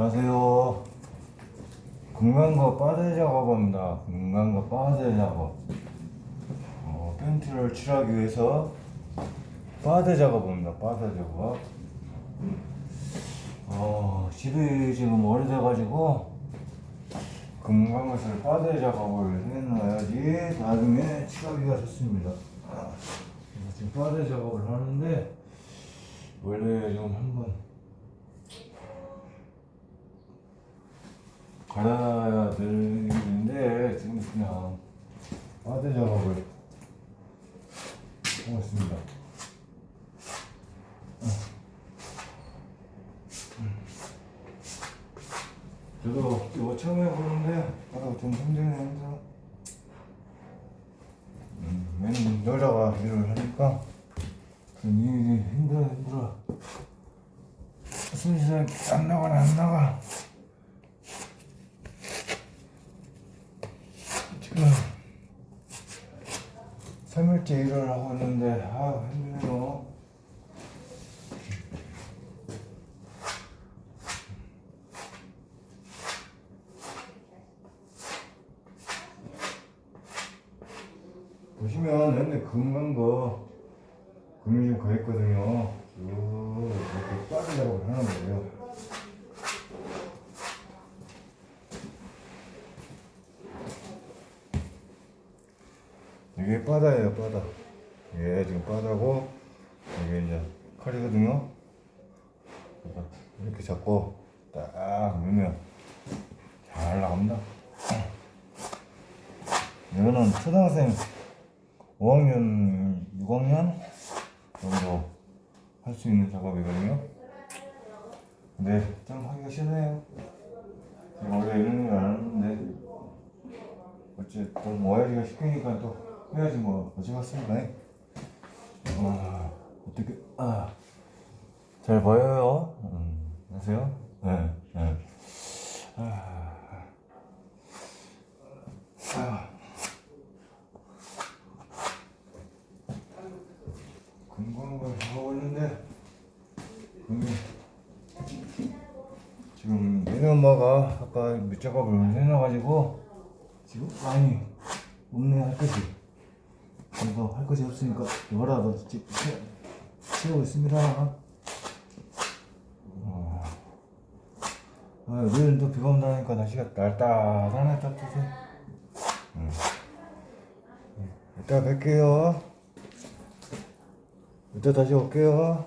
안녕하세요. 금강과 빠데 작업합니다. 금강과 빠데 작업. 어, 팬티를 칠하기 위해서 빠데 작업합니다. 빠데 작업. 어, 집이 지금 오래돼가지고 금강것을 빠데 작업을 해놔야지 나중에 칠하기가 좋습니다. 지금 빠데 작업을 하는데 원래 지금 한번 갈아야 되는데 지금 그냥 빠데 작업을 하고 있습니다. 저도 이거 처음 해보는데 아까 좀 힘드네 힘들어. 음, 맨 여자가 일을 하니까 좀 일이 힘들어 힘들어. 숨쉬는 안 나가 안 나가. 지금 3일째 일을 하고 있는데 아 힘드네요. 보시면 옛날 금간 거 금이 좀 가있거든요. 쭉 이렇게 빠른 작업을 하는 거예요. 이게 바다예요, 바다. 이게 지금 바다고 이게 이제 칼이거든요. 이렇게 잡고 딱 넣으면 잘 나갑니다. 이거는 초등학생 5학년, 6학년 정도 할 수 있는 작업이거든요. 근데 좀 하기가 싫네요. 원래 이런 일안 하는데 어쨌든 모야지가 시키니까 또 해야지 뭐 어찌겠습니까? 아, 어떻게 아, 잘 보여요? 음, 안녕하세요? 네, 네. 아, 아. 금광을 하고 있는데 금이 지금 얘네 엄마가 아까 밑작업을 해놔가지고 지금 많이 없네 할 것이 그래서 할 것이 없으니까 채- 채우고 있습니다 어. 아, 내일 또 비가 온다니까 날씨가 날따하네 따뜻해 응. 이따 뵐게요 이따 다시 올게요